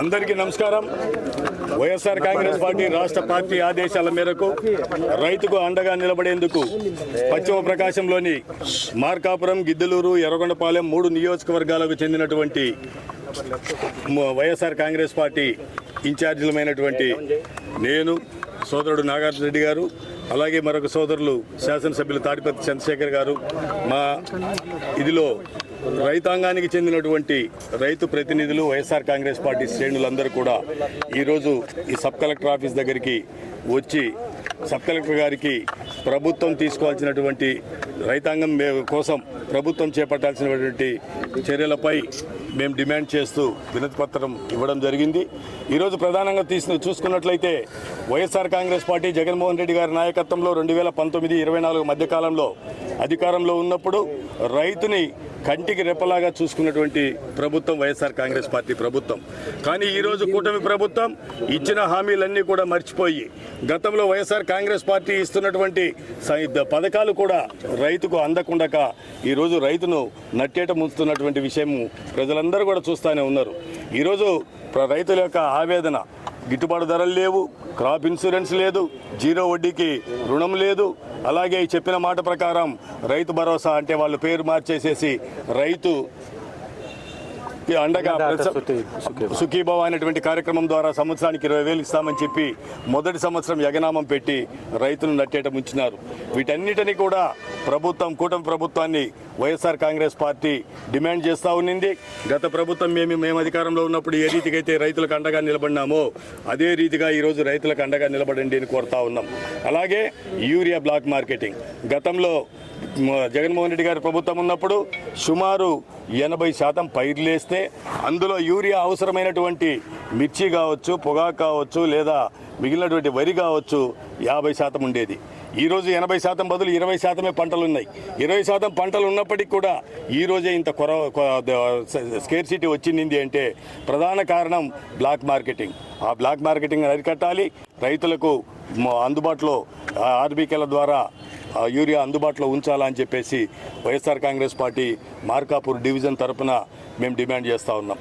అందరికీ నమస్కారం. వైఎస్ఆర్ కాంగ్రెస్ పార్టీ రాష్ట్ర పార్టీ ఆదేశాల మేరకు రైతుకు అండగా నిలబడేందుకు పశ్చిమ ప్రకాశంలోని మార్కాపురం గిద్దలూరు ఎర్రగొండపాలెం మూడు నియోజకవర్గాలకు చెందినటువంటి వైఎస్ఆర్ కాంగ్రెస్ పార్టీ ఇన్ఛార్జీలమైనటువంటి నేను సోదరుడు నాగార్జున రెడ్డి గారు అలాగే మరొక సోదరులు శాసనసభ్యులు తాడిపత్రి చంద్రశేఖర్ గారు. మా ఇదిలో రైతాంగానికి చెందినటువంటి రైతు ప్రతినిధులు వైఎస్ఆర్ కాంగ్రెస్ పార్టీ శ్రేణులందరూ కూడా ఈరోజు ఈ సబ్ కలెక్టర్ ఆఫీస్ దగ్గరికి వచ్చి సబ్ కలెక్టర్ గారికి ప్రభుత్వం తీసుకోవాల్సినటువంటి రైతాంగం మే- కోసం ప్రభుత్వం చేపట్టాల్సినటువంటి చర్యలపై మేము డిమాండ్ చేస్తూ వినతిపత్రం ఇవ్వడం జరిగింది. ఈరోజు ప్రధానంగా తీసు చూసుకున్నట్లయితే వైఎస్ఆర్ కాంగ్రెస్ పార్టీ జగన్మోహన్ రెడ్డి గారి నాయకత్వంలో రెండు వేల పంతొమ్మిది ఇరవై నాలుగు మధ్యకాలంలో అధికారంలో ఉన్నప్పుడు రైతుని కంటికి రెప్పలాగా చూసుకున్నటువంటి ప్రభుత్వం వైఎస్ఆర్ కాంగ్రెస్ పార్టీ ప్రభుత్వం. కానీ ఈరోజు కూటమి ప్రభుత్వం ఇచ్చిన హామీలన్నీ కూడా మర్చిపోయి గతంలో వైఎస్ఆర్ కాంగ్రెస్ పార్టీ ఇస్తున్నటువంటి పథకాలు కూడా రైతుకు అందకుండక ఈరోజు రైతును నట్టేట ముంచుతున్నటువంటి విషయము ప్రజలందరూ కూడా చూస్తూనే ఉన్నారు. ఈరోజు రైతుల యొక్క ఆవేదన గిట్టుబాటు ధరలు లేవు క్రాప్ ఇన్సూరెన్స్ లేదు జీరో వడ్డీకి రుణం లేదు. అలాగే చెప్పిన మాట ప్రకారం రైతు భరోసా అంటే వాళ్ళు పేరు మార్చేసేసి రైతు ఈ అండగా ప్రతి- సుఖీభవ అనేటువంటి కార్యక్రమం ద్వారా సంవత్సరానికి ఇరవై వేలు ఇస్తామని చెప్పి మొదటి సంవత్సరం యగనామం పెట్టి రైతులను నట్టేట ముంచినారు వీటన్నిటినీ కూడా ప్రభుత్వం కూటమి ప్రభుత్వాన్ని వైఎస్ఆర్ కాంగ్రెస్ పార్టీ డిమాండ్ చేస్తూ ఉన్నింది. గత ప్రభుత్వం మేము మేము అధికారంలో ఉన్నప్పుడు ఏ రీతిగా అయితే రైతులకు అండగా నిలబడినామో అదే రీతిగా ఈరోజు రైతులకు అండగా నిలబడండి అని కోరుతా ఉన్నాం. అలాగే యూరియా బ్లాక్ మార్కెటింగ్. గతంలో జగన్మోహన్ రెడ్డి గారి ప్రభుత్వం ఉన్నప్పుడు సుమారు ఎనభై శాతం పైర్లేస్తే అందులో యూరియా అవసరమైనటువంటి మిర్చి కావచ్చు పొగాకు కావచ్చు లేదా మిగిలినటువంటి వరి కావచ్చు యాభై శాతం ఉండేది. ఈరోజు ఎనభై శాతం బదులు ఇరవై శాతమే పంటలు ఉన్నాయి ఇరవై శాతం పంటలు ఉన్నప్పటికీ కూడా ఈరోజే ఇంత కొర స్కేర్ సిటీ వచ్చింది అంటే ప్రధాన కారణం బ్లాక్ మార్కెటింగ్. ఆ బ్లాక్ మార్కెటింగ్ అరికట్టాలి. రైతులకు అందుబాటులో ఆర్బీకేల ద్వారా యూరియా అందుబాటులో ఉంచాలా అని చెప్పేసి YSR Congress party Markapur division తరపున మేము డిమాండ్ చేస్తూ ఉన్నాం.